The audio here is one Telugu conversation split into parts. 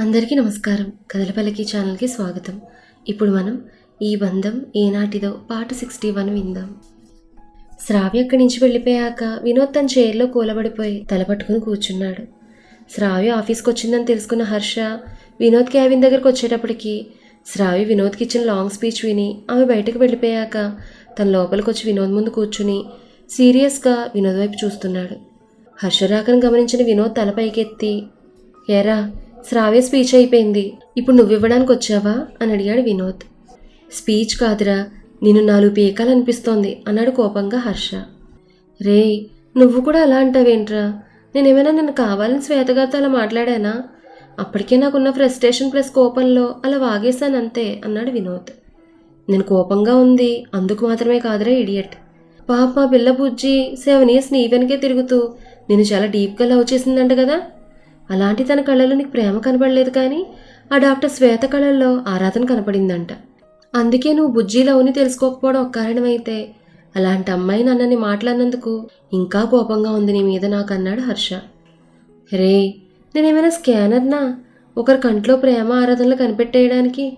అందరికీ నమస్కారం. కథలపల్లకి ఛానల్కి స్వాగతం. ఇప్పుడు మనం ఈ బంధం ఏనాటిదో పాట సిక్స్టీ వన్ విందాం. శ్రావ్య అక్కడి నుంచి వెళ్ళిపోయాక వినోద్ తన చైర్లో కూలబడిపోయి తలపట్టుకుని కూర్చున్నాడు. శ్రావ్య ఆఫీస్కి వచ్చిందని తెలుసుకున్న హర్ష వినోద్ క్యాబిన్ దగ్గరకు వచ్చేటప్పటికి శ్రావ్య వినోద్కి ఇచ్చిన లాంగ్ స్పీచ్ విని ఆమె బయటకు వెళ్ళిపోయాక తన లోపలికి వచ్చి వినోద్ ముందు కూర్చుని సీరియస్గా వినోద్ వైపు చూస్తున్నాడు. హర్ష రాకను గమనించిన వినోద్ తల పైకెత్తి ఏరా శ్రావ్య స్పీచ్ అయిపోయింది. ఇప్పుడు నువ్వు ఇవ్వడానికి వచ్చావా? అని అడిగాడు వినోద్. స్పీచ్ కాదురా నేను నాలుగు పీకాలనిపిస్తోంది అన్నాడు కోపంగా హర్ష. రే నువ్వు కూడా అలా అంటావేంట్రా? నేనేమైనా నిన్ను కావాలని శ్వేతగారితో అలా మాట్లాడానా? అప్పటికే నాకున్న ఫ్రస్ట్రేషన్ ప్లస్ కోపంలో అలా వాగేశానంతే అన్నాడు వినోద్. నేను కోపంగా ఉంది అందుకు మాత్రమే కాదురా ఇడియట్. పాప పిల్ల బుజ్జి సెవెన్ ఇయర్స్ నీ వెనకే తిరుగుతూ నేను చాలా డీప్గా లవ్ చేసిందంట కదా? అలాంటి తన కళ్ళలో నీకు ప్రేమ కనపడలేదు కానీ ఆ డాక్టర్ శ్వేత కళల్లో ఆరాధన కనపడిందంట. అందుకే నువ్వు బుజ్జీలో లవ్ని తెలుసుకోకపోవడం ఒక కారణమైతే అలాంటి అమ్మాయి నన్నని మాట్లాడినందుకు ఇంకా కోపంగా ఉంది నీ మీద నాకు అన్నాడు హర్ష. రే నేనేమైనా స్కానర్నా? ఒకరి కంట్లో ప్రేమ ఆరాధనలు కనిపెట్టేయడానికి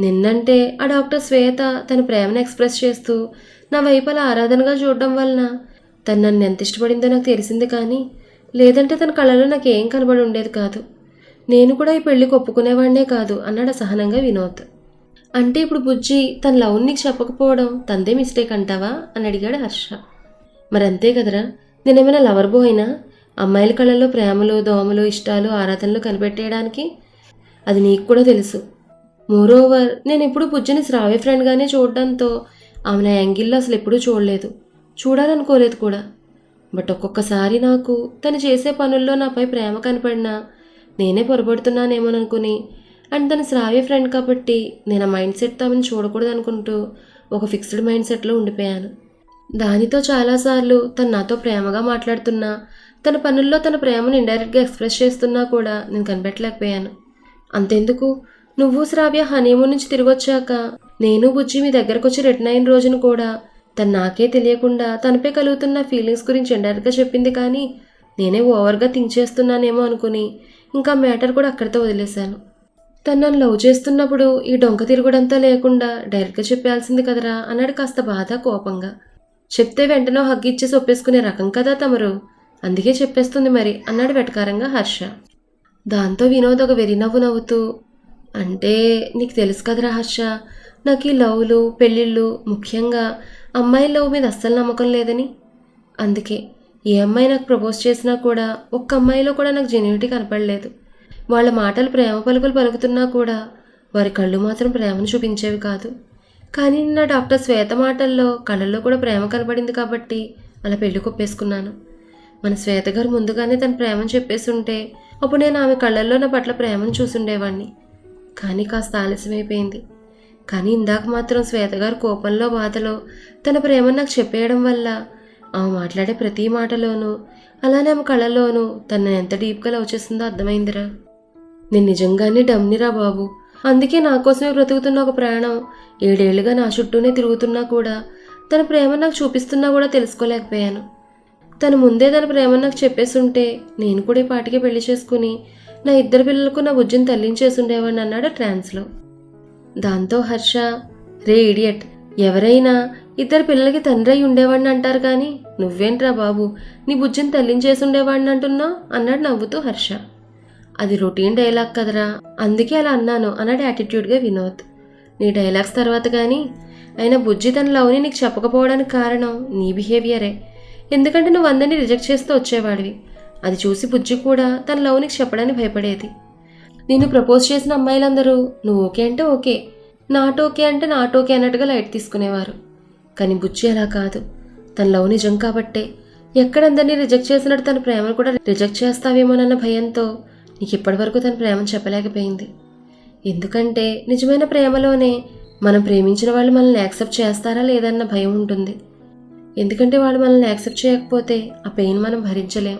నిన్నంటే ఆ డాక్టర్ శ్వేత తన ప్రేమను ఎక్స్ప్రెస్ చేస్తూ నా వైపు అలా ఆరాధనగా చూడడం వలన తను నన్ను ఎంత ఇష్టపడిందో నాకు తెలిసింది కానీ లేదంటే తన కళ్ళలో నాకు ఏం కనబడి ఉండేది కాదు. నేను కూడా ఈ పెళ్ళికి ఒప్పుకునేవాడినే కాదు అన్నాడు అసహనంగా వినోద్. అంటే ఇప్పుడు బుజ్జి తన లవ్ నీకు చెప్పకపోవడం తందే మిస్టేక్ అంటావా? అని అడిగాడు హర్ష. మరి అంతే కదరా. నేనేమైనా లవర్ బో అయినా? అమ్మాయిల కళ్ళల్లో ప్రేమలు దోమలు ఇష్టాలు ఆరాధనలు కనిపెట్టేయడానికి? అది నీకు కూడా తెలుసు. మోరోవర్ నేను ఎప్పుడు బుజ్జిని శ్రావ్య ఫ్రెండ్గానే చూడడంతో ఆమె నా యాంగిల్లో అసలు ఎప్పుడూ చూడలేదు. చూడాలనుకోలేదు కూడా. బట్ ఒక్కొక్కసారి నాకు తను చేసే పనుల్లో నాపై ప్రేమ కనపడినా నేనే పొరపడుతున్నానేమోననుకుని అండ్ తన శ్రావ్య ఫ్రెండ్ కాబట్టి నేను ఆ మైండ్ సెట్ తమని చూడకూడదు అనుకుంటూ ఒక ఫిక్స్డ్ మైండ్ సెట్లో ఉండిపోయాను. దానితో చాలాసార్లు తను నాతో ప్రేమగా మాట్లాడుతున్నా తన పనుల్లో తన ప్రేమను ఇండైరెక్ట్గా ఎక్స్ప్రెస్ చేస్తున్నా కూడా నేను కనిపెట్టలేకపోయాను. అంతెందుకు? నువ్వు శ్రావ్య హనీమూన్ నుంచి తిరిగి వచ్చాక నేను బుజ్జి మీ దగ్గరకు వచ్చి రిటర్న్ అయిన రోజున కూడా తను నాకే తెలియకుండా తనపై కలుగుతున్న ఫీలింగ్స్ గురించి ఎండర్గా చెప్పింది కానీ నేనే ఓవర్గా థింక్ చేస్తున్నానేమో అనుకుని ఇంకా మ్యాటర్ కూడా అక్కడితో వదిలేశాను. తను నన్ను లవ్ చేస్తున్నప్పుడు ఈ డొంక తిరుగుడంతా లేకుండా డైరెక్ట్గా చెప్పాల్సింది కదరా అన్నాడు కాస్త బాధ కోపంగా. చెప్తే వెంటనే హగ్ ఇచ్చేసి ఒప్పేసుకునే రకం కదా తమరు. అందుకే చెప్పేస్తుంది మరి అన్నాడు వెటకారంగా హర్ష. దాంతో వినోద్ ఒక వెరి నవ్వు నవ్వుతూ అంటే నీకు తెలుసు కదరా హర్ష నాకు ఈ లవ్లు పెళ్ళిళ్ళు ముఖ్యంగా అమ్మాయి లవ్ మీద అస్సలు నమ్మకం లేదని. అందుకే ఏ అమ్మాయి నాకు ప్రపోజ్ చేసినా కూడా ఒక్క అమ్మాయిలో కూడా నాకు జెన్యునిటీ కనపడలేదు. వాళ్ళ మాటలు ప్రేమ పలుకులు పలుకుతున్నా కూడా వారి కళ్ళు మాత్రం ప్రేమను చూపించేవి కాదు. కానీ నిన్న డాక్టర్ శ్వేత మాటల్లో కళ్ళల్లో కూడా ప్రేమ కనపడింది కాబట్టి అలా పెళ్ళి కొప్పేసుకున్నాను. మన శ్వేత గారు ముందుగానే తన ప్రేమను చెప్పేసి ఉంటే అప్పుడు నేను ఆమె కళ్ళల్లో నా పట్ల ప్రేమను చూసుండేవాణ్ణి. కానీ కాస్త ఆలస్యమైపోయింది. కానీ ఇందాక మాత్రం శ్వేతగారు కోపంలో బాధలో తన ప్రేమను నాకు చెప్పేయడం వల్ల ఆమె మాట్లాడే ప్రతి మాటలోనూ అలానే ఆమె కళలోనూ తనను ఎంత డీప్గా లవ్ చేస్తుందో అర్థమైందిరా. నేను నిజంగానే డమ్నిరా బాబు. అందుకే నా కోసమే బ్రతుకుతున్న ఒక ప్రాణం ఏడేళ్ళుగా నా చుట్టూనే తిరుగుతున్నా కూడా తన ప్రేమ నాకు చూపిస్తున్నా కూడా తెలుసుకోలేకపోయాను. తను ముందే తన ప్రేమ నాకు చెప్పేసుంటే నేను కూడా ఈ పాటికి పెళ్ళి చేసుకుని నా ఇద్దరు పిల్లలకు నా బుజ్జిని తల్లించేసి ఉండేవాడిని అన్నాడు ట్రాన్స్లో. దాంతో హర్ష రే ఇడియట్ ఎవరైనా ఇద్దరు పిల్లలకి తండ్రి అయి ఉండేవాడిని అంటారు కానీ నువ్వేంట్రా బాబు? నీ బుజ్జిని తల్లించేసి ఉండేవాడిని అంటున్నావు అన్నాడు నవ్వుతూ హర్ష. అది రొటీన్ డైలాగ్ కదరా. అందుకే అలా అన్నాను అన్నాడు యాటిట్యూడ్గా వినోద్. నీ డైలాగ్స్ తర్వాత కానీ అయినా బుజ్జి తన లవ్ని నీకు చెప్పకపోవడానికి కారణం నీ బిహేవియరే. ఎందుకంటే నువ్వు అందరినీ రిజెక్ట్ చేస్తూ వచ్చేవాడివి. అది చూసి బుజ్జి కూడా తన లవ్ నీకు చెప్పడానికి భయపడేది. నేను ప్రపోజ్ చేసిన అమ్మాయిలందరూ నువ్వు ఓకే అంటే ఓకే నాట్ ఓకే అంటే నాట్ ఓకే అన్నట్టుగా లైట్ తీసుకునేవారు. కానీ బుజ్జి అలా కాదు. తన లవ్ నిజం కాబట్టే. ఎక్కడందరినీ రిజెక్ట్ చేసినట్టు తన ప్రేమను కూడా రిజెక్ట్ చేస్తావేమోనన్న భయంతో నీకు ఇప్పటివరకు తన ప్రేమను చెప్పలేకపోయింది. ఎందుకంటే నిజమైన ప్రేమలోనే మనం ప్రేమించిన వాళ్ళు మనల్ని యాక్సెప్ట్ చేస్తారా లేదన్న భయం ఉంటుంది. ఎందుకంటే వాళ్ళు మనల్ని యాక్సెప్ట్ చేయకపోతే ఆ పెయిన్ మనం భరించలేం.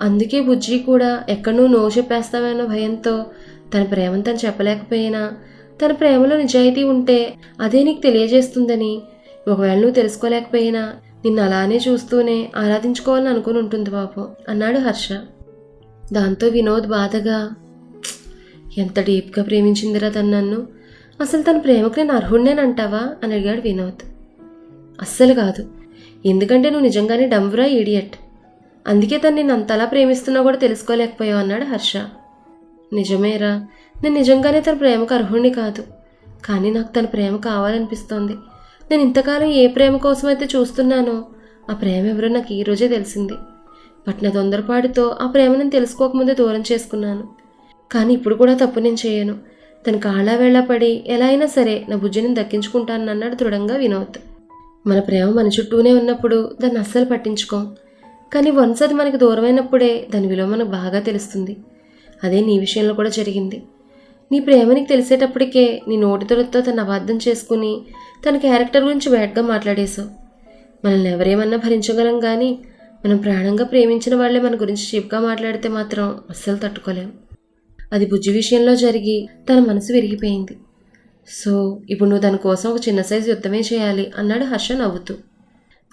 అందుకే బుజ్జి కూడా ఎక్కడ నువ్వు నో చెప్పేస్తావన్న భయంతో తన ప్రేమను తను చెప్పలేకపోయినా తన ప్రేమలో నిజాయితీ ఉంటే అదే నీకు తెలియజేస్తుందని. ఒకవేళ నువ్వు తెలుసుకోలేకపోయినా నిన్ను అలానే చూస్తూనే ఆరాధించుకోవాలని అనుకుని ఉంటుంది పాపం అన్నాడు హర్ష. దాంతో వినోద్ బాధగా ఎంత డీప్గా ప్రేమించిందిరా తను నన్ను? అసలు తన ప్రేమకు నేను అర్హుణ్ణేనంటావా? అని అడిగాడు వినోద్. అస్సలు కాదు. ఎందుకంటే నువ్వు నిజంగానే డంబురా ఈడియట్ అందుకే తను నేను అంతలా ప్రేమిస్తున్నా కూడా తెలుసుకోలేకపోయావు అన్నాడు హర్ష. నిజమేరా నేను నిజంగానే తన ప్రేమకు అర్హుణ్ణి కాదు. కానీ నాకు తన ప్రేమ కావాలనిపిస్తోంది. నేను ఇంతకాలం ఏ ప్రేమ కోసమైతే చూస్తున్నానో ఆ ప్రేమ ఎవరో నాకు ఈ రోజే తెలిసింది. బట్ నా తొందరపాటుతో ఆ ప్రేమ నేను తెలుసుకోకముందే దూరం చేసుకున్నాను. కానీ ఇప్పుడు కూడా తప్పు నేను చేయను. తన కాళ్ళ పడి ఎలా అయినా సరే నా బుజ్జిని దక్కించుకుంటానన్నాడు దృఢంగా వినోద్. మన ప్రేమ మన చుట్టూనే ఉన్నప్పుడు దాన్ని అస్సలు పట్టించుకోం. కానీ వన్స్ అది మనకి దూరమైనప్పుడే దాని విలువ మనకు బాగా తెలుస్తుంది. అదే నీ విషయంలో కూడా జరిగింది. నీ ప్రేమ నీకు తెలిసేటప్పటికే నీ నోటితోతో తను అబద్ధం చేసుకుని తన క్యారెక్టర్ గురించి బ్యాడ్గా మాట్లాడేశావు. మనల్ని ఎవరేమన్నా భరించగలం కానీ మనం ప్రాణంగా ప్రేమించిన వాళ్ళే మన గురించి చీప్గా మాట్లాడితే మాత్రం అస్సలు తట్టుకోలేం. అది బుజ్జి విషయంలో జరిగి తన మనసు విరిగిపోయింది. సో ఇప్పుడు నువ్వు దాని కోసం ఒక చిన్న సైజు యుద్ధమే చేయాలి అన్నాడు హర్ష నవ్వుతూ.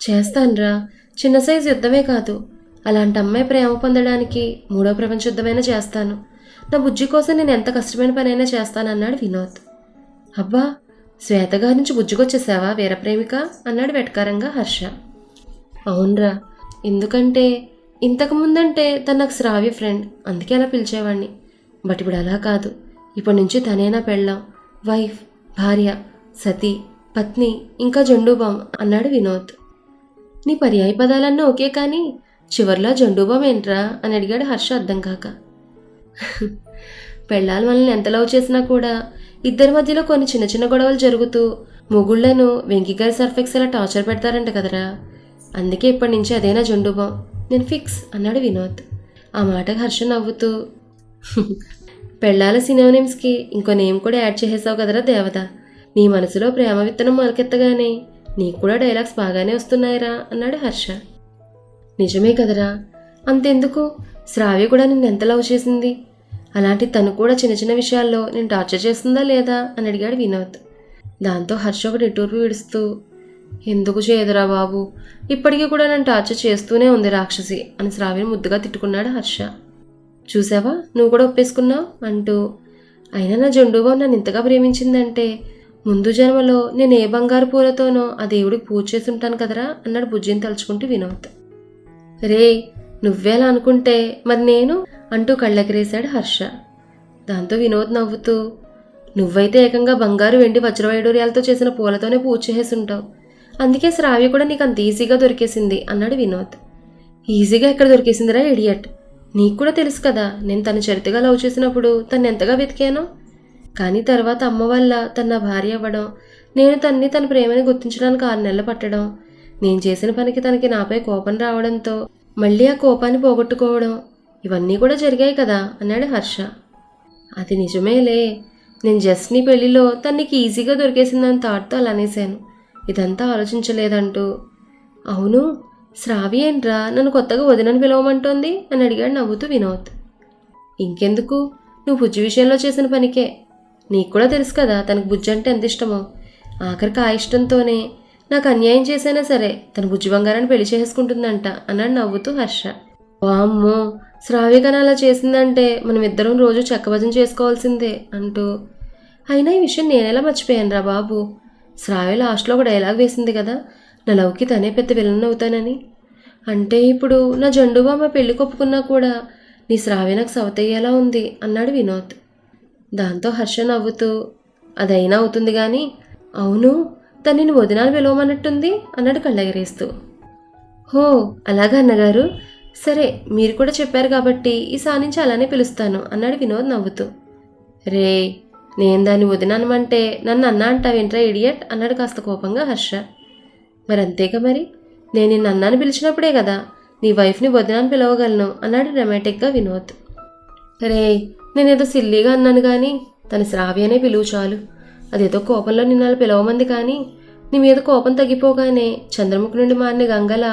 చేస్తానురా చిన్న సైజు యుద్ధమే కాదు. అలాంటి అమ్మాయి ప్రేమ పొందడానికి మూడో ప్రపంచ యుద్ధమైనా చేస్తాను. నా బుజ్జి కోసం నేను ఎంత కష్టమైన పనైనా చేస్తానన్నాడు వినోద్. అబ్బా శ్వేతగారి నుంచి బుజ్జికొచ్చేసావా వీర ప్రేమిక అన్నాడు వెటకారంగా హర్ష. అవునరా ఎందుకంటే ఇంతకు ముందంటే తను నాకు శ్రావ్య ఫ్రెండ్ అందుకే అలా పిలిచేవాడిని బట్ ఇప్పుడు అలా కాదు. ఇప్పటి నుంచి తనే నా పెళ్ళాం. వైఫ్ భార్య సతీ పత్ని ఇంకా జండూబామ్ అన్నాడు వినోద్. నీ పర్యాయ పదాలన్నీ ఓకే కానీ చివర్లో జండూబామ్ ఏంట్రా అని అడిగాడు హర్ష అర్థం కాక. పెళ్ళాలు మనల్ని ఎంత లవ్ చేసినా కూడా ఇద్దరి మధ్యలో కొన్ని చిన్న చిన్న గొడవలు జరుగుతూ మొగుళ్ళను వెంకిగారి సర్ఫెక్స్ అలా టార్చర్ పెడతారంట కదరా. అందుకే ఇప్పటి నుంచి అదేనా జండూబాం నేను ఫిక్స్ అన్నాడు వినోద్. ఆ మాటకు హర్ష నవ్వుతూ పెళ్ళాల సినోనిమ్స్కి ఇంకో నేమ్ కూడా యాడ్ చేసేసావు కదరా దేవత. నీ మనసులో ప్రేమ విత్తనం మొలకెత్తగానే నీకు కూడా డైలాగ్స్ బాగానే వస్తున్నాయిరా అన్నాడు హర్ష. నిజమే కదరా. అంతెందుకు? శ్రావ్య కూడా నిన్ను ఎంత లవ్ చేసింది? అలాంటి తను కూడా చిన్న చిన్న విషయాల్లో నేను టార్చర్ చేస్తుందా లేదా అని అడిగాడు వినోద్. దాంతో హర్ష ఒక నిట్టూర్పు విడుస్తూ ఎందుకు చేయదురా బాబు? ఇప్పటికీ కూడా నన్ను టార్చర్ చేస్తూనే ఉంది రాక్షసి అని శ్రావ్యని ముద్దుగా తిట్టుకున్నాడు హర్ష. చూసావా? నువ్వు కూడా ఒప్పేసుకున్నావు? అంటూ అయినా నా జండుబాబు నన్ను ఇంతగా ప్రేమించిందంటే ముందు జన్మలో నేను ఏ బంగారు పూలతోనో ఆ దేవుడికి పూజ చేసి ఉంటాను కదరా అన్నాడు బుజ్జిని తలుచుకుంటూ వినోద్. రే నువ్వేలా అనుకుంటే మరి నేను అంటూ కళ్ళెగరేశాడు హర్ష. దాంతో వినోద్ నవ్వుతూ నువ్వైతే ఏకంగా బంగారు వెండి వజ్రవైడూర్యాలతో చేసిన పూలతోనే పూజ చేసి ఉంటావు అందుకే శ్రావ్య కూడా నీకు అంత ఈజీగా దొరికేసింది అన్నాడు వినోద్. ఈజీగా ఎక్కడ దొరికేసిందిరా ఇడియట్? నీకు కూడా తెలుసు కదా నేను తన చరితగా లవ్ చేసినప్పుడు తను ఎంతగా వెతికానో? కానీ తర్వాత అమ్మ వల్ల తన నా భార్య అవ్వడం నేను తన్ని తన ప్రేమని గుర్తించడానికి ఆరు నెలలు పట్టడం నేను చేసిన పనికి తనకి నాపై కోపం రావడంతో మళ్ళీ ఆ కోపాన్ని పోగొట్టుకోవడం ఇవన్నీ కూడా జరిగాయి కదా అన్నాడు హర్ష. అది నిజమేలే. నేను జస్ట్ నీ పెళ్ళిలో తనకి ఈజీగా దొరికేసిందని థాట్తో అలా అనేశాను. ఇదంతా ఆలోచించలేదంటూ. అవును శ్రావి ఏంట్రా? నన్ను కొత్తగా వదినని పిలవమంటోంది అని అడిగాడు నవ్వుతూ వినోద్. ఇంకెందుకు? నువ్వు బుజ్జి విషయంలో చేసిన పనికే. నీకు కూడా తెలుసు కదా తనకు బుజ్జి అంటే ఎంత ఇష్టమో. ఆఖరికి ఆ ఇష్టంతోనే నాకు అన్యాయం చేసైనా సరే తన బుజ్జి బంగారాన్ని పెళ్ళి చేసుకుంటుందంట అన్నాడు నవ్వుతూ హర్ష. వామ్మో శ్రావ్యకన అలా చేసిందంటే మనం ఇద్దరం రోజు చెక్కభజన చేసుకోవాల్సిందే అంటూ. అయినా ఈ విషయం నేనెలా మర్చిపోయాను రా బాబు? శ్రావ్య లాస్ట్లో ఒక డైలాగ్ వేసింది కదా నా లవ్కి తనే పెద్ద విలన్ అవుతానని. అంటే ఇప్పుడు నా జండుబామ్మ పెళ్ళి కొప్పుకున్నా కూడా నీ శ్రావ్య నాకు సవతయ్యేలా ఉంది అన్నాడు వినోద్. దాంతో హర్ష నవ్వుతూ అదైనా అవుతుంది కానీ అవును తను వదినాలు పిలవమన్నట్టుంది? అన్నాడు కళ్ళెగరేస్తూ. హో అలాగా అన్నగారు. సరే మీరు కూడా చెప్పారు కాబట్టి ఈసారి నుంచి అలానే పిలుస్తాను అన్నాడు వినోద్ నవ్వుతూ. రే నేను దాన్ని వదినానమంటే నన్ను అన్నా అంటావేంట్రా ఇడియట్? అన్నాడు కాస్త కోపంగా హర్ష. మరి అంతేగా మరి? నేను నిన్న అన్నాను పిలిచినప్పుడే కదా నీ వైఫ్ని వదినాన్ని పిలవగలను అన్నాడు డ్రమాటిక్గా వినోద్. రే నేనేదో సిల్లీగా అన్నాను కానీ తన శ్రావ్యనే పిలువు చాలు. అదేదో కోపంలో నిన్న పిలవమంది కానీ నీ మీద కోపం తగ్గిపోగానే చంద్రముఖి నుండి మారిన గంగల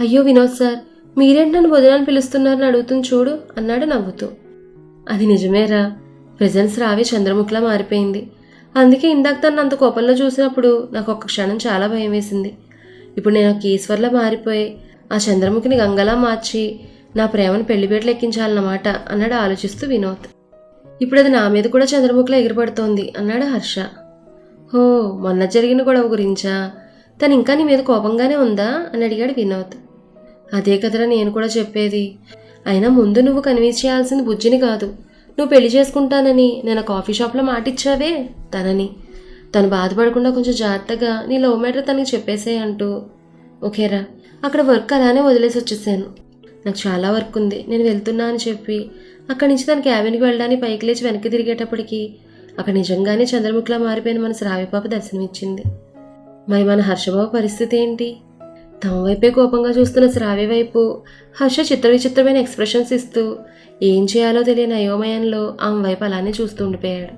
అయ్యో వినోద్ సార్ మీరేంటి నన్ను వదినాన్ని పిలుస్తున్నారని అడుగుతుంది చూడు అన్నాడు నవ్వుతూ. అది నిజమేరా ప్రెజెన్స్ రావి చంద్రముఖిలా మారిపోయింది. అందుకే ఇందాక తను అంత కోపంలో చూసినప్పుడు నాకు ఒక్క క్షణం చాలా భయం వేసింది. ఇప్పుడు నేను ఒక ఈశ్వర్లా మారిపోయి ఆ చంద్రముఖిని గంగలా మార్చి నా ప్రేమను పెళ్ళిపేటలు ఎక్కించాలన్నమాట అన్నాడు ఆలోచిస్తూ వినోద్. ఇప్పుడు అది నా మీద కూడా చంద్రముఖిలో ఎగిరిపడుతోంది అన్నాడు హర్ష. హో మొన్న జరిగిన గొడవ గురించా? తను ఇంకా నీ మీద కోపంగానే ఉందా? అని అడిగాడు వినోద్. అదే కదరా నేను కూడా చెప్పేది. అయినా ముందు నువ్వు కన్విన్స్ చేయాల్సింది బుజ్జిని కాదు. నువ్వు పెళ్ళి చేసుకుంటానని నేను ఆ కాఫీ షాప్లో మాటిచ్చావే? తనని. తను బాధపడకుండా కొంచెం జాగ్రత్తగా నీ లవ్ మ్యాటర్ తనకి చెప్పేసే అంటూ. ఓకేరా అక్కడ వర్క్ అలానే వదిలేసి వచ్చేసాను నాకు చాలా వర్క్ ఉంది నేను వెళ్తున్నా అని చెప్పి. అక్కడి నుంచి తన క్యాబిన్కి వెళ్ళడానికి పైకి లేచి వెనక్కి తిరిగేటప్పటికి అక్కడ నిజంగానే చంద్రముఖిలా మారిపోయిన మన శ్రావిపాప దర్శనమిచ్చింది. మరి మన హర్షబాబు పరిస్థితి ఏంటి? తమ వైపే కోపంగా చూస్తున్న శ్రావి వైపు హర్ష చిత్ర విచిత్రమైన ఎక్స్ప్రెషన్స్ ఇస్తూ ఏం చేయాలో తెలియని అయోమయంలో ఆమె వైపు అలానే చూస్తూ ఉండిపోయాడు.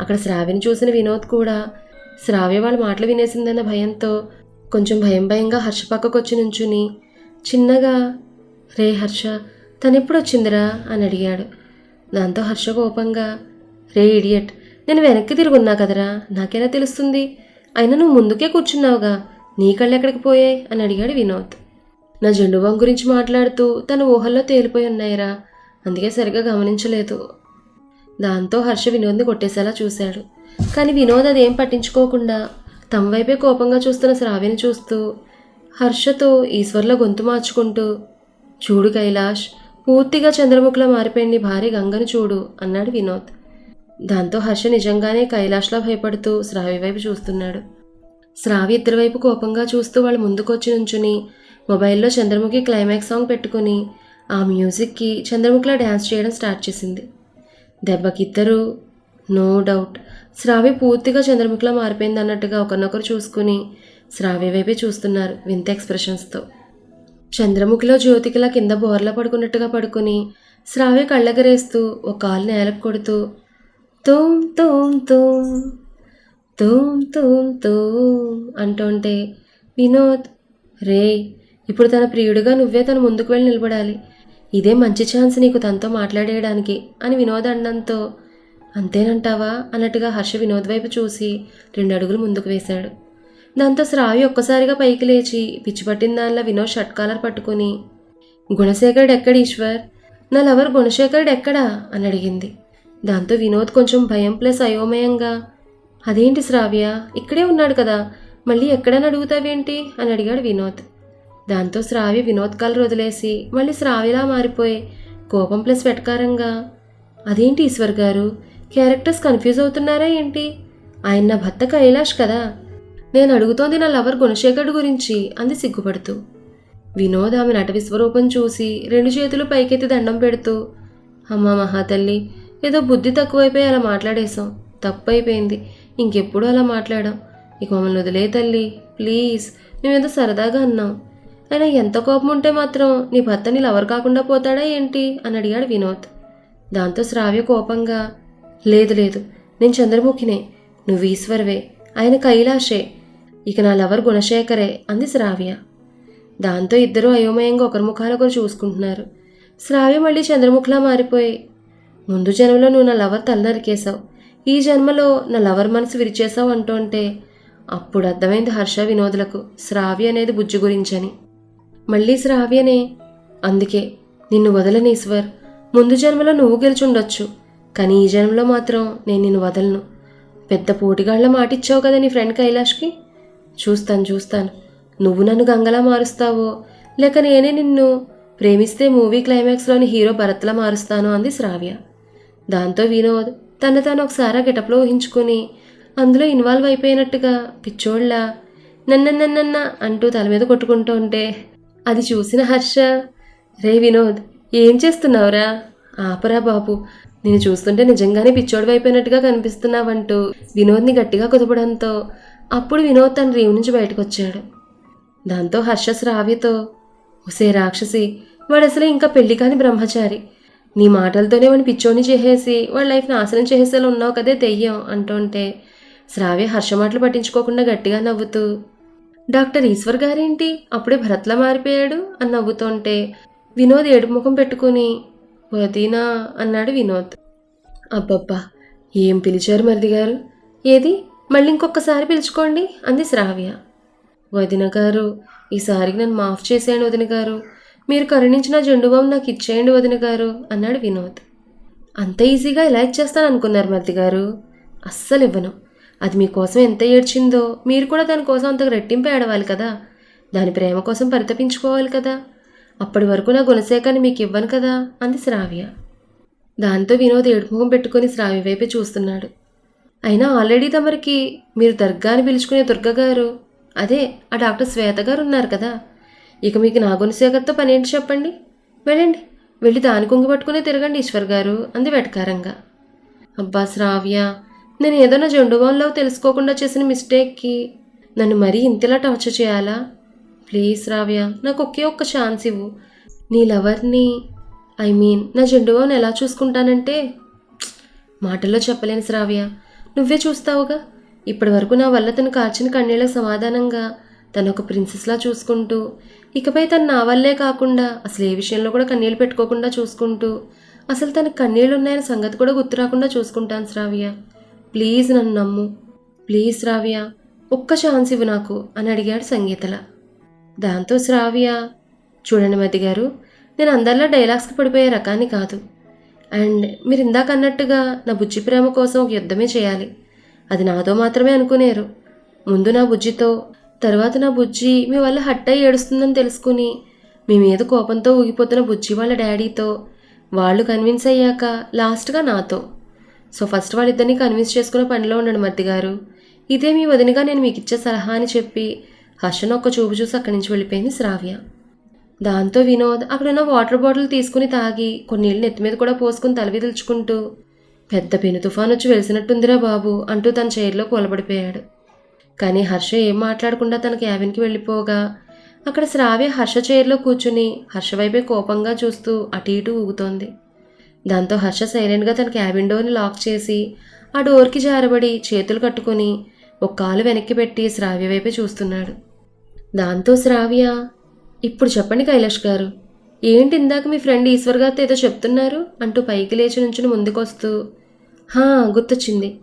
అక్కడ శ్రావిని చూసిన వినోద్ కూడా శ్రావ్య వాళ్ళ మాటలు వినేసిందన్న భయంతో కొంచెం భయం భయంగా హర్ష పక్కకు వచ్చి నుంచుని చిన్నగా రే హర్ష తనెప్పుడు వచ్చిందిరా అని అడిగాడు. దాంతో హర్ష కోపంగా రే ఇడియట్ నేను వెనక్కి తిరుగున్నా కదరా నాకెలా తెలుస్తుంది? అయినా నువ్వు ముందుకే కూర్చున్నావుగా నీ కళ్ళు ఎక్కడికి పోయాయి? అని అడిగాడు వినోద్. నా జెండు గురించి మాట్లాడుతూ తన ఊహల్లో తేలిపోయి ఉన్నాయిరా అందుకే సరిగ్గా గమనించలేదు. దాంతో హర్ష వినోద్ని కొట్టేసేలా చూశాడు. కానీ వినోద్ అదేం పట్టించుకోకుండా తమ వైపే కోపంగా చూస్తున్న శ్రావ్యని చూస్తూ హర్షతో ఈశ్వర్లో గొంతు మార్చుకుంటూ చూడు కైలాష్ పూర్తిగా చంద్రముఖిలా మారిపోయింది భార్య గంగను చూడు అన్నాడు వినోద్. దాంతో హర్ష నిజంగానే కైలాష్లా భయపడుతూ శ్రావి వైపు చూస్తున్నాడు. శ్రావి ఇద్దరి వైపు కోపంగా చూస్తూ వాళ్ళు ముందుకొచ్చి నుంచుని మొబైల్లో చంద్రముఖి క్లైమాక్స్ సాంగ్ పెట్టుకుని ఆ మ్యూజిక్కి చంద్రముఖిలా డ్యాన్స్ చేయడం స్టార్ట్ చేసింది. దెబ్బకిద్దరు నో డౌట్ శ్రావి పూర్తిగా చంద్రముఖిలా మారిపోయింది అన్నట్టుగా ఒకరినొకరు చూసుకుని శ్రావి వైపే చూస్తున్నారు వింత ఎక్స్ప్రెషన్స్తో. చంద్రముఖిలో జ్యోతికిలా కింద బోర్లా పడుకున్నట్టుగా పడుకుని శ్రావ్య కళ్ళగరేస్తూ ఒక కాలు నేలకు కొడుతూ తూమ్ తూమ్ తూమ్ తూమ్ తూమ్ తూమ్ అంటుంటే వినోద్ రే ఇప్పుడు తన ప్రియుడిగా నువ్వే తన ముందుకు వెళ్ళి నిలబడాలి. ఇదే మంచి ఛాన్స్ నీకు తనతో మాట్లాడేయడానికి అని వినోద్ అన్నంతో అంతేనంటావా? అన్నట్టుగా హర్ష వినోద్ వైపు చూసి రెండు అడుగులు ముందుకు వేశాడు. దాంతో శ్రావి ఒక్కసారిగా పైకి లేచి పిచ్చి పట్టిన దానిలో వినోద్ షర్ట్ కాలర్ పట్టుకుని గుణశేఖరుడు ఎక్కడ ఈశ్వర్? నా లవర్ గుణశేఖరుడు ఎక్కడా? అని అడిగింది. దాంతో వినోద్ కొంచెం భయం ప్లస్ అయోమయంగా అదేంటి శ్రావ్య? ఇక్కడే ఉన్నాడు కదా మళ్ళీ ఎక్కడని అడుగుతావేంటి? అని అడిగాడు వినోద్. దాంతో శ్రావ్య వినోద్ కాలర్ వదిలేసి మళ్ళీ శ్రావ్యలా మారిపోయి కోపం ప్లస్ వెటకారంగా? అదేంటి ఈశ్వర్ గారు? క్యారెక్టర్స్ కన్ఫ్యూజ్ అవుతున్నారా ఏంటి? ఆయన నా భర్త కైలాష్ కదా నేను అడుగుతోంది నా లవర్ గుణశేఖరుడు గురించి అంది సిగ్గుపడుతూ. వినోద్ ఆమె నట విశ్వరూపం చూసి రెండు చేతులు పైకెత్తి దండం పెడుతూ అమ్మా మహాతల్లి ఏదో బుద్ధి తక్కువైపోయి అలా మాట్లాడేశాం. తప్పు అయిపోయింది ఇంకెప్పుడు అలా మాట్లాడాం? ఇక మమ్మల్ని వదిలే తల్లి ప్లీజ్ మేమేదో సరదాగా అన్నాం. అయినా ఎంత కోపం ఉంటే మాత్రం నీ భర్త నీ లవర్ కాకుండా పోతాడా ఏంటి? అని అడిగాడు వినోద్. దాంతో శ్రావ్య కోపంగా లేదు లేదు నేను చంద్రముఖినే. నువ్వు ఈశ్వర్వే. ఆయన కైలాషే ఇక నా లవర్ గుణశేఖరే అంది శ్రావ్య. దాంతో ఇద్దరూ అయోమయంగా ఒకరి ముఖాలొకరు చూసుకుంటున్నారు. శ్రావ్య మళ్ళీ చంద్రముఖిలా మారిపోయి ముందు జన్మలో నువ్వు నా లవర్ తల నరికేశావు ఈ జన్మలో నా లవర్ మనసు విరిచేశావు అంటుంటే అప్పుడు అర్థమైంది హర్ష వినోదులకు శ్రావ్య అనేది బుజ్జి గురించని. మళ్ళీ శ్రావ్యనే అందుకే నిన్ను వదలని ఈశ్వర్. ముందు జన్మలో నువ్వు గెలుచుండొచ్చు. కానీ ఈ జన్మలో మాత్రం నేను నిన్ను వదలను. పెద్ద పోటీగాళ్ళ మాటిచ్చావు కదా నీ ఫ్రెండ్ కైలాష్కి? చూస్తాను చూస్తాను. నువ్వు నన్ను గంగలా మారుస్తావో? లేక నేనే నిన్ను ప్రేమిస్తే మూవీ క్లైమాక్స్లోని హీరో భరత్లా మారుస్తాను అంది శ్రావ్య. దాంతో వినోద్ తను తాను ఒకసారి ఆ గెటప్లో ఊహించుకుని అందులో ఇన్వాల్వ్ అయిపోయినట్టుగా పిచ్చోళ్ళ నన్నన్నన్న అంటూ తల మీద కొట్టుకుంటూ ఉంటే అది చూసిన హర్ష రే వినోద్ ఏం చేస్తున్నావురా? ఆపరా బాబు. నేను చూస్తుంటే నిజంగానే పిచ్చోడు అయిపోయినట్టుగా కనిపిస్తున్నావంటూ వినోద్ని గట్టిగా కుదపడంతో అప్పుడు వినోద్ తన రీవ్ నుంచి బయటకు వచ్చాడు దాంతో హర్ష శ్రావ్యతో ఒసే రాక్షసి వాడు అసలు ఇంకా పెళ్ళి కాని బ్రహ్మచారి. నీ మాటలతోనే వాడిని పిచ్చోని చేసేసి వాడి లైఫ్ నాశనం చేసేసేలా ఉన్నావు కదే దెయ్యం అంటుంటే శ్రావ్య హర్ష మాటలు పట్టించుకోకుండా గట్టిగా నవ్వుతూ డాక్టర్ ఈశ్వర్ గారేంటి? అప్పుడే భరత్లా మారిపోయాడు అని నవ్వుతుంటే వినోద్ ఏడుపు ముఖం పెట్టుకుని వదీనా అన్నాడు వినోద్. అబ్బబ్బా ఏం పిలిచారు మరిది గారు? ఏది? మళ్ళీ ఇంకొకసారి పిలుచుకోండి అంది శ్రావ్య. వదిన గారు ఈసారికి నన్ను మాఫ్ చేసేయండి వదిన గారు. మీరు కరుణించిన జెండుబాబు నాకు ఇచ్చేయండి వదిన గారు అన్నాడు వినోద్. అంత ఈజీగా ఇలా ఇచ్చేస్తాను అనుకున్నారు మరిది గారు? అస్సలు ఇవ్వను. అది మీకోసం ఎంత ఏడ్చిందో మీరు కూడా దానికోసం అంత రెట్టింపు ఏడవాలి కదా. దాని ప్రేమ కోసం పరితపించుకోవాలి కదా. అప్పటి వరకు నా గుణశేఖాన్ని మీకు ఇవ్వను కదా అంది శ్రావ్య. దాంతో వినోద్ ఏడుముఖం పెట్టుకుని శ్రావ్య వైపే చూస్తున్నాడు. అయినా ఆల్రెడీ తమరికి మీరు దర్గాని పిలుచుకునే దుర్గ గారు. అదే ఆ డాక్టర్ శ్వేత గారు ఉన్నారు కదా. ఇక మీకు నాగుణశేఖర్తో పని ఏంటి చెప్పండి? వెళ్ళండి. వెళ్ళి దాని కుంగు పట్టుకునే తిరగండి ఈశ్వర్ గారు అంది వెటకారంగా. అబ్బా శ్రావ్య నేను ఏదో నా తెలుసుకోకుండా చేసిన మిస్టేక్కి నన్ను మరీ ఇంతలా టార్చర్ చేయాలా? ప్లీజ్ శ్రావ్య నాకు ఒకే ఒక్క ఛాన్స్ ఇవ్వు. నీ లవర్ని ఐ మీన్ నా జండువాన్ని ఎలా చూసుకుంటానంటే? మాటల్లో చెప్పలేను శ్రావ్య. నువ్వే చూస్తావుగా? ఇప్పటి వరకు నా వల్ల తను కార్చిన కన్నీళ్ళకు సమాధానంగా తను ఒక ప్రిన్సెస్లా చూసుకుంటూ ఇకపై తను నా వల్లే కాకుండా అసలు ఏ విషయంలో కూడా కన్నీళ్ళు పెట్టుకోకుండా చూసుకుంటూ అసలు తనకు కన్నీళ్ళు ఉన్నాయన్న సంగతి కూడా గుర్తు రాకుండా చూసుకుంటాను శ్రావ్య. ప్లీజ్ నన్ను నమ్ము. ప్లీజ్ శ్రావ్య ఒక్క ఛాన్స్ ఇవ్వు నాకు అని అడిగాడు సంగీతల. దాంతో శ్రావ్య చూడండి మతి గారు నేను అందరిలో డైలాగ్స్కి పడిపోయే రకాన్ని కాదు. అండ్ మీరు ఇందాక అన్నట్టుగా నా బుజ్జి ప్రేమ కోసం ఒక యుద్ధమే చేయాలి. అది నాతో మాత్రమే అనుకునేరు. ముందు నా బుజ్జితో తర్వాత నా బుజ్జి మీ వల్ల హట్ అయి ఏడుస్తుందని తెలుసుకుని మీ మీద కోపంతో ఊగిపోతున్న బుజ్జి వాళ్ళ డాడీతో వాళ్ళు కన్విన్స్ అయ్యాక లాస్ట్గా నాతో. సో ఫస్ట్ వాళ్ళిద్దరిని కన్విన్స్ చేసుకునే పనిలో ఉండండి మద్ది గారు. ఇదే మీ వదినగా నేను మీకు ఇచ్చే సలహా అని చెప్పి హర్షను ఒక్క చూపు చూసి అక్కడి నుంచి వెళ్ళిపోయింది శ్రావ్య. దాంతో వినోద్ అక్కడున్న వాటర్ బాటిల్ తీసుకుని తాగి కొన్ని నీళ్ళు నెత్తి మీద కూడా పోసుకుని తలవిదిల్చుకుంటూ పెద్ద పెను తుఫాన్ వచ్చి వెలిసినట్టుందిరా బాబు అంటూ తన చైర్లో కూలబడిపోయాడు. కానీ హర్ష ఏం మాట్లాడకుండా తన క్యాబిన్కి వెళ్ళిపోగా అక్కడ శ్రావ్య హర్ష చైర్లో కూర్చుని హర్ష వైపే కోపంగా చూస్తూ అటు ఇటు ఊగుతోంది. దాంతో హర్ష సైలెంట్గా తన క్యాబిన్ డోర్ని లాక్ చేసి ఆ డోర్కి జారబడి చేతులు కట్టుకొని ఒక కాలు వెనక్కి పెట్టి శ్రావ్య వైపే చూస్తున్నాడు. దాంతో శ్రావ్య ఇప్పుడు చెప్పండి కైలాష్ గారు. ఏంటి ఇందాక మీ ఫ్రెండ్ ఈశ్వర్ గారితో ఏదో చెప్తున్నారు? అంటూ పైకి లేచి నుంచుని ముందుకొస్తూ. హా గుర్తొచ్చింది.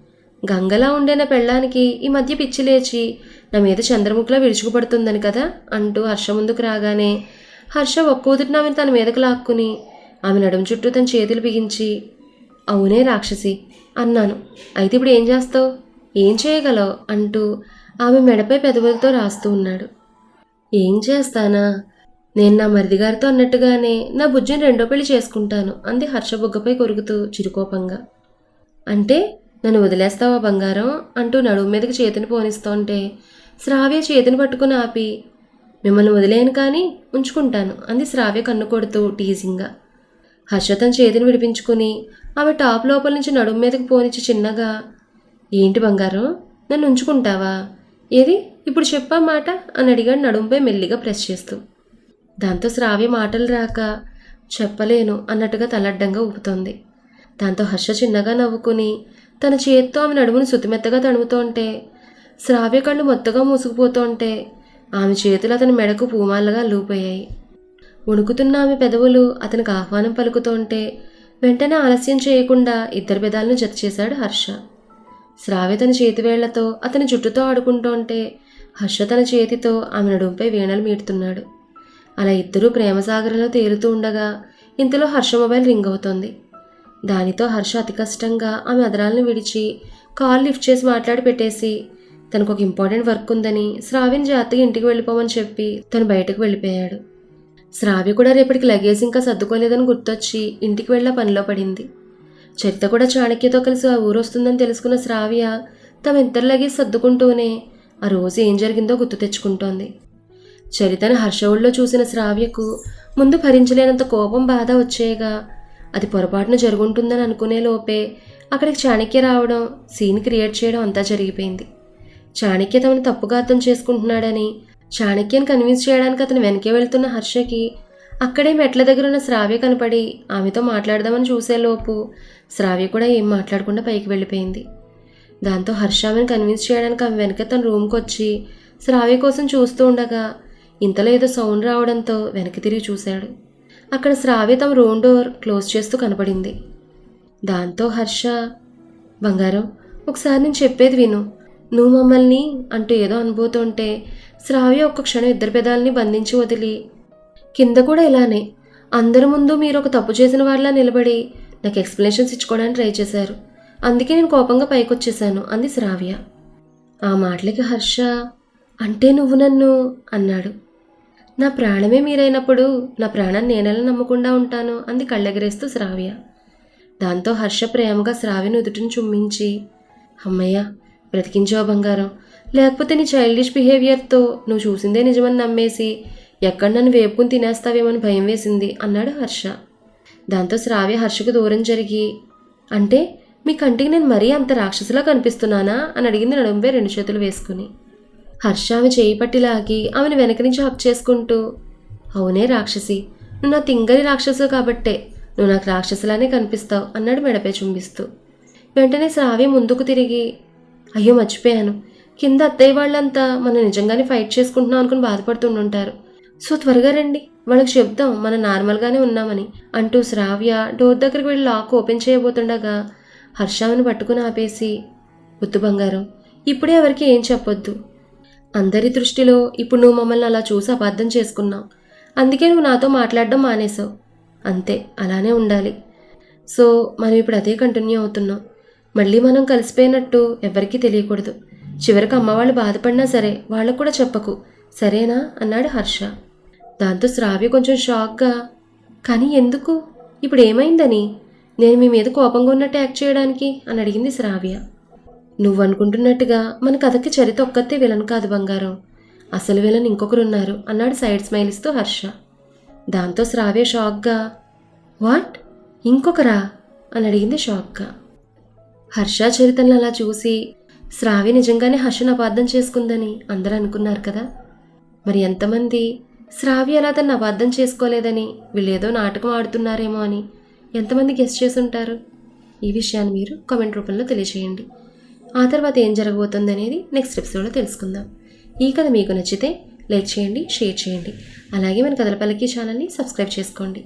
గంగలా ఉండే నా పెళ్ళానికి ఈ మధ్య పిచ్చి లేచి నా మీద చంద్రముఖిలా విరుచుకుపడుతుందని కదా? అంటూ హర్ష ముందుకు రాగానే హర్ష ఒక్కోదిరిన ఆమెను తన మీదకు లాక్కుని ఆమె నడుము చుట్టూ తన చేతులు బిగించి అవునే రాక్షసి అన్నాను. అయితే ఇప్పుడు ఏం చేస్తావు? ఏం చేయగలవు? అంటూ ఆమె మెడపై పెదవులతో రాస్తూ ఉన్నాడు. ఏం చేస్తానా? నేను నా మరిది గారితో అన్నట్టుగానే నా బుజ్జిని రెండో పెళ్ళి చేసుకుంటాను అంది హర్ష బుగ్గపై కొరుకుతూ చిరుకోపంగా. అంటే నన్ను వదిలేస్తావా బంగారం అంటూ నడుము మీదకి చేతిని పోనిస్తుంటే శ్రావ్య చేతిని పట్టుకుని ఆపి మిమ్మల్ని వదిలేను కానీ ఉంచుకుంటాను అంది శ్రావ్య కన్ను కొడుతూ టీజింగ్గా. హర్ష తన చేతిని విడిపించుకుని ఆమె టాప్ లోపల నుంచి నడుము మీదకి పోనిచ్చి చిన్నగా ఏంటి బంగారం? నన్ను ఉంచుకుంటావా? ఏది? ఇప్పుడు చెప్పా మాట అని అడిగాడు నడుంపై మెల్లిగా ప్రెస్ చేస్తూ. దాంతో శ్రావ్య మాటలు రాక చెప్పలేను అన్నట్టుగా తలడ్డంగా ఊపుతోంది. దాంతో హర్ష చిన్నగా నవ్వుకుని తన చేత్తో ఆమె నడుమును శుతిమెత్తగా తడుముతోంటే శ్రావ్య కళ్ళు మొత్తగా మూసుకుపోతుంటే ఆమె చేతులు అతని మెడకు పూమాలగా లూపయ్యాయి వణుకుతున్న ఆమె పెదవులు అతనికి ఆహ్వానం పలుకుతుంటే వెంటనే ఆలస్యం చేయకుండా ఇద్దరు పెదాలను జత చేశాడు హర్ష. శ్రావ్య తన చేతివేళ్ళతో అతని జుట్టుతో ఆడుకుంటుంటే హర్ష తన చేతితో ఆమె నడుంపై వీణలు మీటుతున్నాడు. అలా ఇద్దరూ ప్రేమసాగరంలో తేలుతూ ఉండగా ఇంతలో హర్ష మొబైల్ రింగ్ అవుతోంది. దానితో హర్ష అతి కష్టంగా ఆమె అదరాలను విడిచి కాల్ లిఫ్ట్ చేసి మాట్లాడి పెట్టేసి తనకు ఒక ఇంపార్టెంట్ వర్క్ ఉందని శ్రావ్యని జాగ్రత్తగా ఇంటికి వెళ్ళిపోమని చెప్పి తను బయటకు వెళ్ళిపోయాడు. శ్రావ్య కూడా రేపటికి లగేజ్ ఇంకా సర్దుకోలేదని గుర్తొచ్చి ఇంటికి వెళ్ళ పనిలో పడింది. చరిత కూడా చాణక్యతో కలిసి ఆ ఊరు వస్తుందని తెలుసుకున్న శ్రావ్య తమ ఇద్దరు లగేజ్ సర్దుకుంటూనే ఆ రోజు ఏం జరిగిందో గుర్తు తెచ్చుకుంటోంది. చరితను హర్షవుల్లో చూసిన శ్రావ్యకు ముందు భరించలేనంత కోపం బాధ వచ్చేయగా అది పొరపాటున జరుగుంటుందని అనుకునే లోపే అక్కడికి చాణక్య రావడం సీన్ క్రియేట్ చేయడం అంతా జరిగిపోయింది. చాణక్య తమను తప్పుగా అర్థం చేసుకుంటున్నాడని చాణక్యను కన్విన్స్ చేయడానికి అతను వెనకే వెళ్తున్న హర్షకి అక్కడే మెట్ల దగ్గర ఉన్న శ్రావ్య కనపడి ఆమెతో మాట్లాడదామని చూసేలోపు శ్రావ్య కూడా ఏం మాట్లాడకుండా పైకి వెళ్ళిపోయింది. దాంతో హర్ష ఆమెను కన్విన్స్ చేయడానికి ఆమె వెనక తన రూమ్కి వచ్చి శ్రావ్య కోసం చూస్తూ ఉండగా ఇంతలో ఏదో సౌండ్ రావడంతో వెనక్కి తిరిగి చూశాడు. అక్కడ శ్రావ్య తమ రూమ్ డోర్ క్లోజ్ చేస్తూ కనపడింది. దాంతో హర్ష బంగారం ఒకసారి నేను చెప్పేది విను. నువ్వు మమ్మల్ని అంటూ ఏదో అనుభూతుంటే శ్రావ్య ఒక్క క్షణం ఇద్దరు పెదాలని బంధించి వదిలి కింద కూడా ఇలానే. అందరి ముందు మీరు ఒక తప్పు చేసిన వాళ్ళ నిలబడి నాకు ఎక్స్ప్లెనేషన్స్ ఇచ్చుకోవడానికి ట్రై చేశారు. అందుకే నేను కోపంగా పైకొచ్చేసాను అంది శ్రావ్య. ఆ మాటలకి హర్ష అంటే నువ్వు నన్ను అన్నాడు. నా ప్రాణమే మీరైనప్పుడు నా ప్రాణం నేనెలా నమ్మకుండా ఉంటాను అంది కళ్ళెగరేస్తూ శ్రావ్య. దాంతో హర్ష ప్రేమగా శ్రావ్యను ఎదుటిని చుమ్మించి అమ్మయ్య బ్రతికించావు బంగారం. లేకపోతే నీ చైల్డిష్ బిహేవియర్తో నువ్వు చూసిందే నిజమని నమ్మేసి ఎక్కడ నన్ను వేపుకుని తినేస్తావేమని భయం వేసింది అన్నాడు హర్ష. దాంతో శ్రావ్య హర్షకు దూరం జరిగి అంటే మీ కంటికి నేను మరీ అంత రాక్షసులా కనిపిస్తున్నానా? అని అడిగింది నడుంపై రెండు చేతులు వేసుకుని. హర్ష ఆమె లాగి ఆమెను వెనక నుంచి హక్ చేసుకుంటూ అవునే రాక్షసి నువ్వు నా తింగరి రాక్షసు కాబట్టే నువ్వు నాకు రాక్షసులానే కనిపిస్తావు అన్నాడు మెడపై చుంబిస్తూ. వెంటనే శ్రావి ముందుకు తిరిగి అయ్యో మర్చిపోయాను. కింద అత్తయ్య వాళ్ళంతా మనం నిజంగానే ఫైట్ చేసుకుంటున్నాం అనుకుని బాధపడుతుండుంటారు. సో త్వరగా రండి వాళ్ళకి చెప్దాం మనం నార్మల్గానే ఉన్నామని అంటూ శ్రావ్య డోర్ దగ్గరికి వెళ్ళి లాక్ ఓపెన్ చేయబోతుండగా హర్షావిని పట్టుకుని ఆపేసి వద్దు బంగారం ఇప్పుడే ఎవరికి ఏం చెప్పొద్దు. అందరి దృష్టిలో ఇప్పుడు నువ్వు మమ్మల్ని అలా చూసి అబద్ధం చేసుకున్నావు. అందుకే నువ్వు నాతో మాట్లాడడం మానేశావు. అంతే అలానే ఉండాలి. సో మనం ఇప్పుడు అదే కంటిన్యూ అవుతున్నాం. మళ్ళీ మనం కలిసిపోయినట్టు ఎవరికీ తెలియకూడదు. చివరికి అమ్మవాళ్ళు బాధపడినా సరే వాళ్ళకు కూడా చెప్పకు. సరేనా? అన్నాడు హర్ష. దాంతో శ్రావ్య కొంచెం షాక్గా కానీ ఎందుకు? ఇప్పుడు ఏమైందని? నేను మీ మీద కోపంగా ఉన్నట్టు యాక్ట్ చేయడానికి? అని అడిగింది శ్రావ్య. నువ్వు అనుకుంటున్నట్టుగా మన కథకి చరిత ఒక్కతే విలన్ కాదు బంగారం. అసలు విలన్ ఇంకొకరున్నారు అన్నాడు సైడ్ స్మైల్ ఇస్తూ హర్ష. దాంతో శ్రావ్య షాక్గా వాట్? ఇంకొకరా? అని అడిగింది షాక్గా. హర్ష చరితను అలా చూసి శ్రావ్య నిజంగానే హర్షను అపార్థం చేసుకుందని అందరూ అనుకున్నారు కదా? మరి ఎంతమంది? శ్రావ్య అలా తను అపార్థం చేసుకోలేదని వీళ్ళేదో నాటకం ఆడుతున్నారేమో అని ఎంతమంది గెస్ట్ చేసి ఉంటారు ఈ విషయాన్ని మీరు కామెంట్ రూపంలో తెలియజేయండి ఆ తర్వాత ఏం జరగబోతుంది అనేది నెక్స్ట్ ఎపిసోడ్లో తెలుసుకుందాం. ఈ కథ మీకు నచ్చితే లైక్ చేయండి షేర్ చేయండి. అలాగే మన కథల పల్లకి ఛానల్ని సబ్స్క్రైబ్ చేసుకోండి.